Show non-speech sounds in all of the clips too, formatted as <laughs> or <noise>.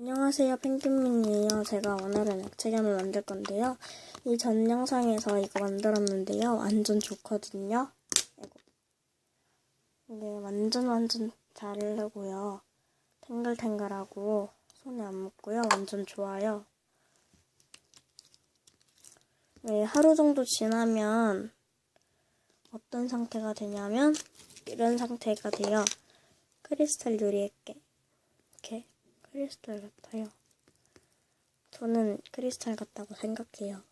안녕하세요 펭귄민이에요. 제가 오늘은 액체감을 만들 건데요. 이 전 영상에서 이거 만들었는데요. 완전 좋거든요. 이게 완전 완전 잘 흐르고요. 탱글탱글하고 손에 안 묻고요. 완전 좋아요. 네, 하루 정도 지나면 어떤 상태가 되냐면 이런 상태가 돼요. 크리스탈 유리액게 이렇게 크리스탈 같아요. 저는 크리스탈 같다고 생각해요.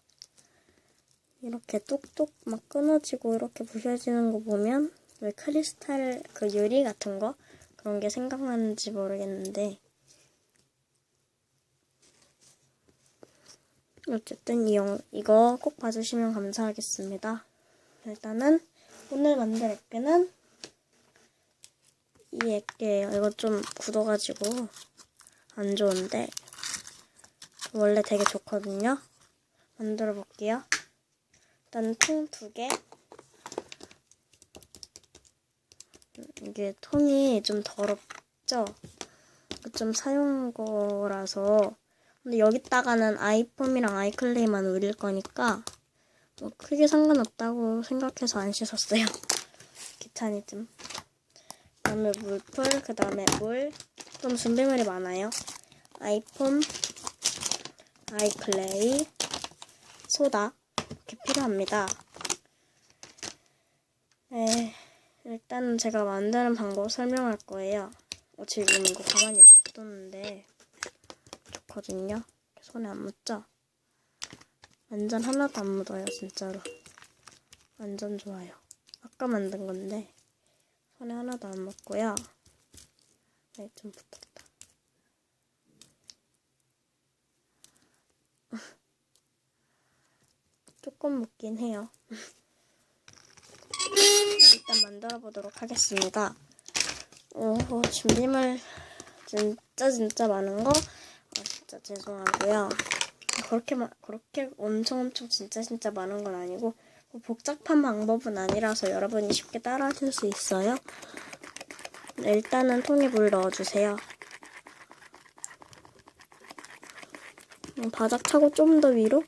이렇게 뚝뚝 막 끊어지고 이렇게 부셔지는 거 보면 왜 크리스탈 그 유리 같은 거 그런 게 생각나는지 모르겠는데 어쨌든 이 영, 이거 꼭 봐주시면 감사하겠습니다. 일단은 오늘 만들 액계는 이 액계예요. 이거 좀 굳어가지고 안 좋은데 원래 되게 좋거든요. 만들어 볼게요. 일단 통 두 개. 이게 통이 좀 더럽죠? 좀 사용 거라서 근데 여기다가는 아이폼이랑 아이클레이만 올릴 거니까 뭐 크게 상관없다고 생각해서 안 씻었어요. <laughs> 귀차니즘. 그 다음에 물풀, 그 다음에 물. 좀 준비물이 많아요. 아이폼, 아이클레이, 소다 이렇게 필요합니다. 네, 일단 제가 만드는 방법 설명할 거예요. 어, 지금 이거 가만히 냅뒀는데 좋거든요. 손에 안 묻죠? 완전 하나도 안 묻어요, 진짜로. 완전 좋아요. 아까 만든 건데 손에 하나도 안 묻고요. 네, 좀 붙었다. <laughs> 조금 묻긴 해요. <laughs> 일단 만들어 보도록 하겠습니다. 오, 준비물 진짜 진짜 많은 거 아, 진짜 죄송하고요. 그렇게 마, 그렇게 엄청 엄청 진짜 진짜 많은 건 아니고 뭐 복잡한 방법은 아니라서 여러분이 쉽게 따라하실 수 있어요. 네, 일단은 통에 물 넣어주세요. 음, 바닥 차고 좀 더 위로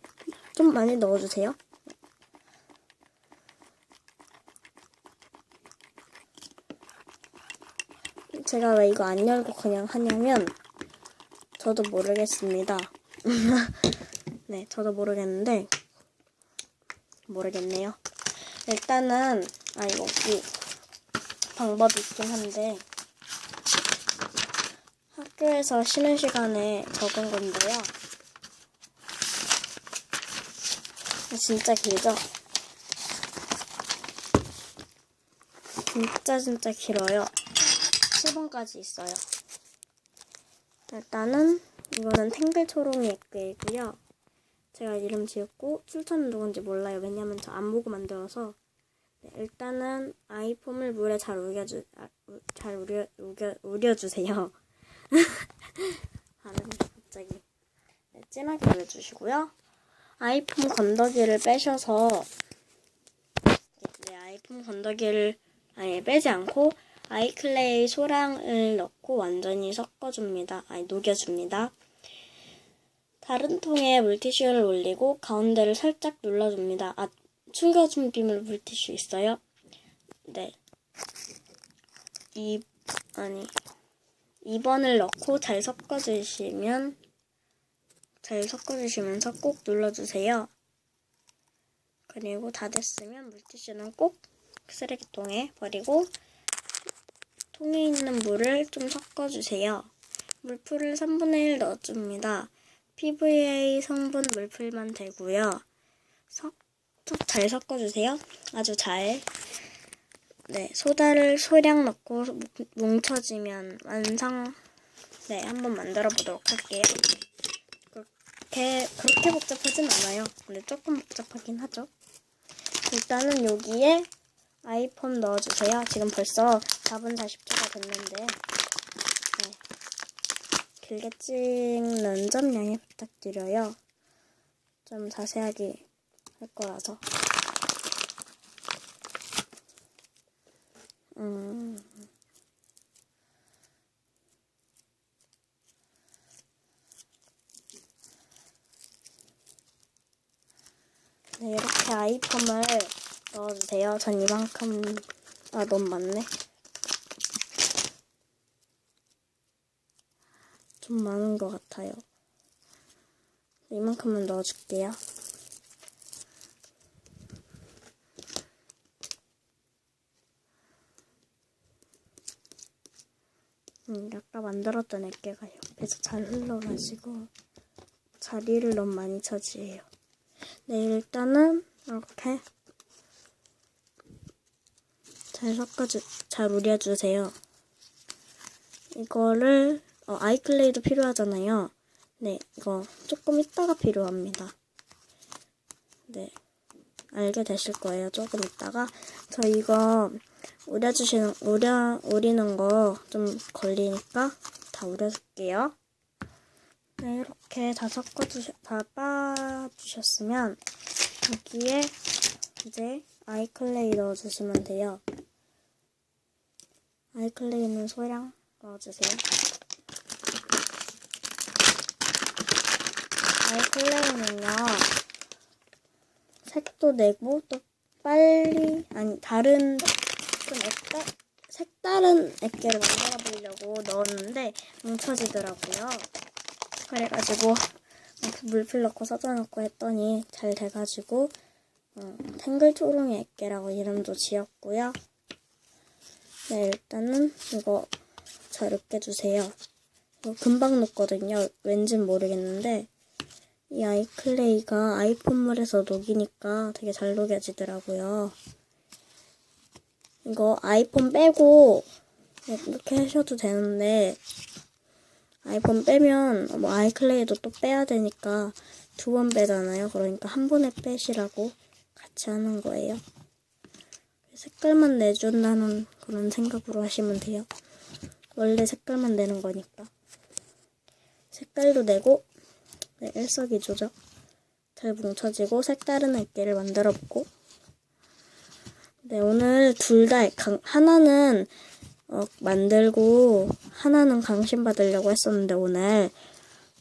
좀 많이 넣어주세요. 제가 왜 이거 안 열고 그냥 하냐면 저도 모르겠습니다. <laughs> 네, 저도 모르겠는데 모르겠네요. 일단은 아 이거 이 방법이 있긴 한데 학교에서 쉬는 시간에 적은 건데요. 진짜 길죠? 진짜 진짜 길어요. 7번까지 있어요. 일단은 이거는 탱글 초롱이 액괴이고요. 제가 이름 지었고 출처는 누군지 몰라요. 왜냐면 저 안 보고 만들어서 네, 일단은 아이폼을 물에 잘 우겨주 아, 우, 잘 우려 우겨 우려주세요. <laughs> 발음이 갑자기 네, 진하게 우려주시고요. 아이폰 건더기를 빼셔서 네, 아이폰 건더기를 아예 빼지 않고 아이클레이 소량을 넣고 완전히 섞어줍니다. 아니 녹여줍니다. 다른 통에 물티슈를 올리고 가운데를 살짝 눌러줍니다. 아, 숨겨준 비물 물티슈 있어요? 네. 이, 아니, 2번을 넣고 잘 섞어주시면, 잘 섞어주시면서 꼭 눌러주세요. 그리고 다 됐으면 물티슈는 꼭 쓰레기통에 버리고, 통에 있는 물을 좀 섞어주세요. 물풀을 3분의 1 넣어줍니다. PVA 성분 물풀만 되고요. 섞, 잘 섞어주세요. 아주 잘. 네, 소다를 소량 넣고 뭉쳐지면 완성. 네, 한번 만들어 보도록 할게요. 그렇게, 그렇게 복잡하진 않아요. 근데 조금 복잡하긴 하죠. 일단은 여기에 아이폰 넣어주세요. 지금 벌써 4분 40초가 됐는데, 네. 길게 찍는 점 양해 부탁드려요. 좀 자세하게 할 거라서. 음. 네, 이렇게 아이폼을 넣어도 돼요. 전 이만큼, 아, 너무 많네. 좀 많은 것 같아요. 이만큼만 넣어줄게요. 음, 아까 만들었던 액계가 옆에서 잘 흘러가지고 자리를 너무 많이 차지해요. 네, 일단은 이렇게 잘 섞어주, 잘 우려주세요. 이거를 어, 아이클레이도 필요하잖아요. 네, 이거 조금 있다가 필요합니다. 네, 알게 되실 거예요. 조금 있다가 저 이거 우려주시는 우려 우리는 거 좀 걸리니까 다 우려줄게요. 네, 이렇게 다 섞어주셔, 다 빠주셨으면 여기에 이제 아이클레이 넣어주시면 돼요. 아이클레이는 소량 넣어주세요. 아이클레이는요, 색도 내고 또 빨리, 아니, 다른, 좀 액다, 색다른 액계를 만들어 보려고 넣었는데 뭉쳐지더라고요. 그래가지고 물필 넣고 섞어놓고 했더니 잘 돼가지고 어, 탱글 초롱이 액계라고 이름도 지었고요. 네, 일단은 이거 잘 으깨주세요. 이거 금방 녹거든요. 왠진 모르겠는데 이 아이클레이가 아이폰물에서 녹이니까 되게 잘 녹여지더라고요. 이거 아이폰 빼고 이렇게 하셔도 되는데 아이폰 빼면 뭐 아이클레이도 또 빼야 되니까 두 번 빼잖아요. 그러니까 한 번에 빼시라고 같이 하는 거예요. 색깔만 내준다는 그런 생각으로 하시면 돼요. 원래 색깔만 내는 거니까. 색깔도 내고 네, 일석이조죠. 잘 뭉쳐지고 색다른 액계를 만들어 보고 네, 오늘 둘 다 하나는 어, 만들고 하나는 강신 받으려고 했었는데 오늘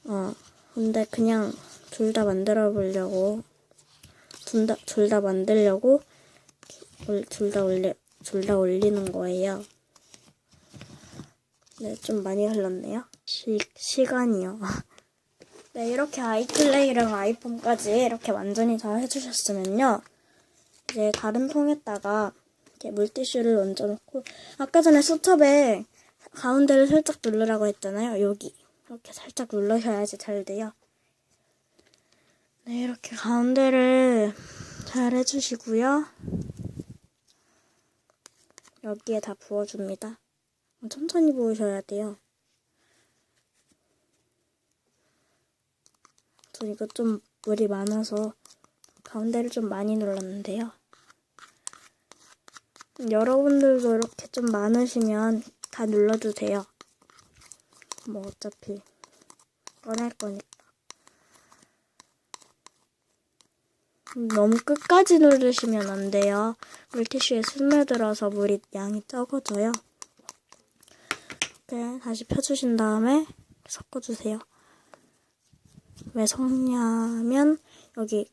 어 근데 그냥 둘 다 만들어 보려고 둘 다 둘 다 만들려고 둘 다 올리 둘 다 올리는 거예요. 네, 좀 많이 흘렀네요. 시 시간이요. <laughs> 네, 이렇게 아이클레이랑 아이폰까지 이렇게 완전히 다 해주셨으면요. 이제 다른 통에다가 이렇게 물티슈를 얹어놓고 아까 전에 수첩에 가운데를 살짝 누르라고 했잖아요. 여기 이렇게 살짝 눌러셔야지 잘 돼요. 네, 이렇게 가운데를 잘 해주시고요. 여기에 다 부어줍니다. 천천히 부으셔야 돼요. 저 이거 좀 물이 많아서 가운데를 좀 많이 눌렀는데요. 여러분들도 이렇게 좀 많으시면 다 눌러도 돼요. 뭐 어차피 꺼낼 거니까. 너무 끝까지 누르시면 안 돼요. 물티슈에 스며들어서 물이 양이 적어져요. 이렇게 다시 펴주신 다음에 섞어주세요. 왜 섞냐면 여기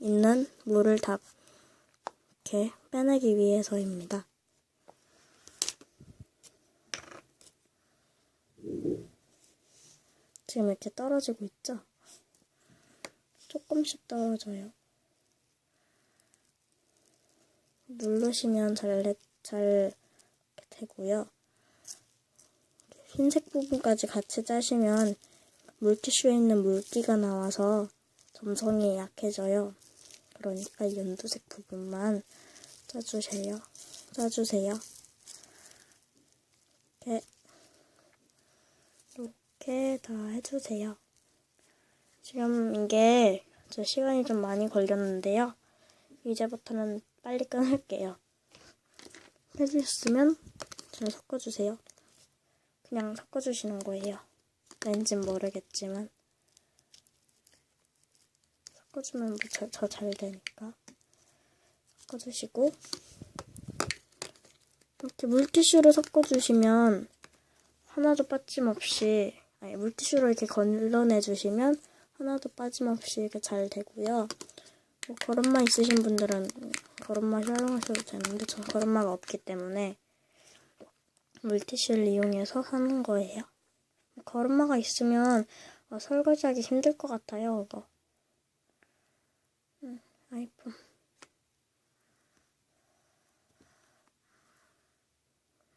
있는 물을 다 이렇게 빼내기 위해서입니다. 지금 이렇게 떨어지고 있죠? 조금씩 떨어져요. 누르시면 잘, 잘 되고요. 흰색 부분까지 같이 짜시면 물티슈에 있는 물기가 나와서 점성이 약해져요. 그러니까 연두색 부분만 짜주세요. 짜주세요. 이렇게, 이렇게 다 해주세요. 지금 이게 저 시간이 좀 많이 걸렸는데요. 이제부터는 빨리 끊을게요. 해주셨으면 잘 섞어주세요. 그냥 섞어주시는 거예요. 왠진 모르겠지만 섞어주면 뭐더 잘 되니까 섞어주시고 이렇게 물티슈로 섞어주시면 하나도 빠짐없이 아니 물티슈로 이렇게 걸러내 주시면 하나도 빠짐없이 이렇게 잘 되고요. 뭐 걸음마 있으신 분들은 걸음마 사용하셔도 되는데 전 걸음마가 없기 때문에 물티슈를 이용해서 하는 거예요. 걸음마가 있으면 어, 설거지하기 힘들 것 같아요, 이거. 음, 아이폰.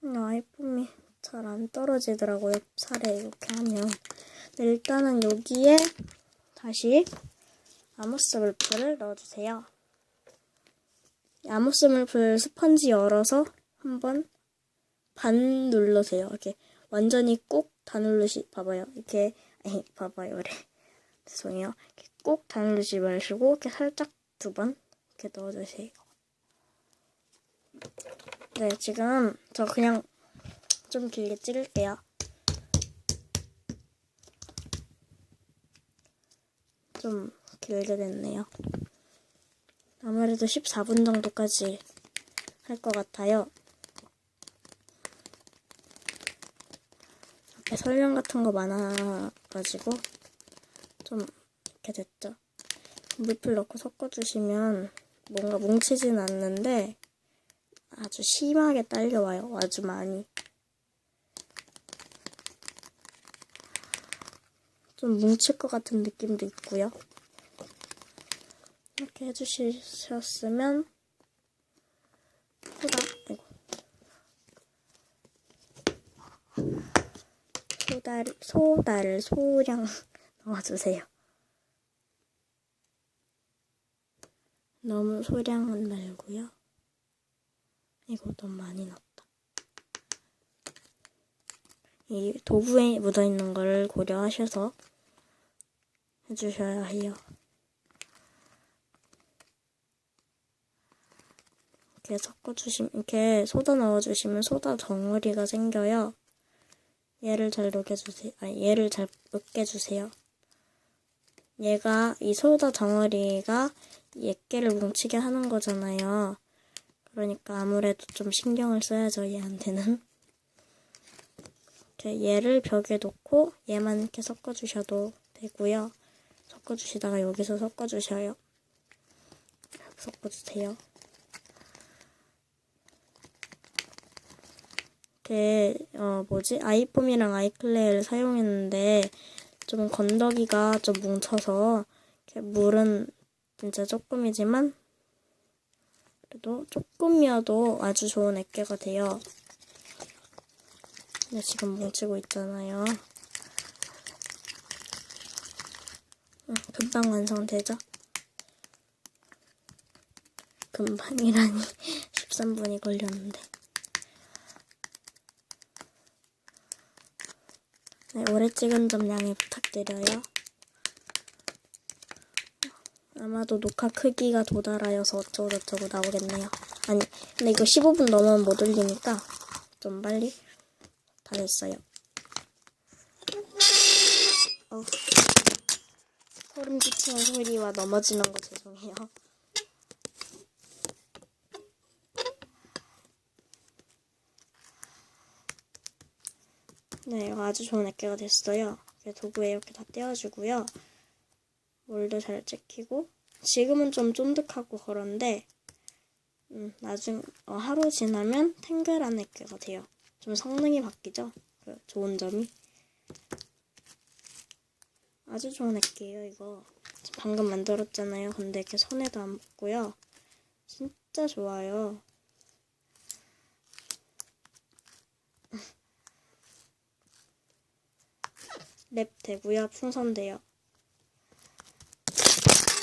아이폰이 잘 안 떨어지더라고요, 살에 이렇게 하면. 네, 일단은 여기에 다시 아모스 물풀을 넣어주세요. 이 아모스 물풀 스펀지 열어서 한번 반 누르세요. 이렇게 완전히 꼭 다 누르시, 봐봐요. 이렇게, 아니, 봐봐요. 그래. <laughs> 죄송해요. 꼭 다 누르지 마시고, 이렇게 살짝 두 번 이렇게 넣어주세요. 네, 지금 저 그냥 좀 길게 찍을게요. 좀 길게 됐네요. 아무래도 14분 정도까지 할 것 같아요. 이렇게 설명 같은 거 많아가지고 좀 이렇게 됐죠. 물풀 넣고 섞어주시면 뭔가 뭉치진 않는데 아주 심하게 딸려와요. 아주 많이. 좀 뭉칠 것 같은 느낌도 있고요. 이렇게 해주셨으면 소다, 아이고. 소다를, 소다를 소량 <laughs> 넣어주세요. 너무 소량은 말고요. 너무 많이 넣었다. 이 도구에 묻어있는 걸 고려하셔서 해주셔야 해요. 이렇게 섞어주시면, 이렇게 소다 넣어주시면 소다 덩어리가 생겨요. 얘를 잘 녹여주세요. 아니, 얘를 잘 으깨주세요. 얘가, 이 소다 덩어리가 얘깨를 뭉치게 하는 거잖아요. 그러니까 아무래도 좀 신경을 써야죠, 얘한테는. 얘를 벽에 놓고 얘만 이렇게 섞어주셔도 되고요. 섞어주시다가 여기서 섞어주셔요. 섞어주세요. 이렇게 어 뭐지 아이폼이랑 아이클레이를 사용했는데 좀 건더기가 좀 뭉쳐서 물은 진짜 조금이지만 그래도 조금이어도 아주 좋은 액계가 돼요. 근데 지금 뭉치고 있잖아요. 응, 금방 완성되죠? 금방이라니 <laughs> 13분이 걸렸는데. 네, 오래 찍은 점 양해 부탁드려요. 아마도 녹화 크기가 도달하여서 어쩌고저쩌고 나오겠네요. 아니, 근데 이거 15분 넘으면 못 올리니까 좀 빨리 다 됐어요. 어, 소름 끼치는 소리와 넘어지는 거 죄송해요. 네, 아주 좋은 액계가 됐어요. 도구에 이렇게 다 떼어주고요. 물도 잘 찍히고 지금은 좀 쫀득하고 그런데 음, 나중 어, 하루 지나면 탱글한 액계가 돼요. 좀 성능이 바뀌죠. 그 좋은 점이 아주 좋은 액계예요. 이거 방금 만들었잖아요. 근데 이렇게 손에도 안 묻고요. 진짜 좋아요. <laughs> 랩 되고요. 풍선 돼요.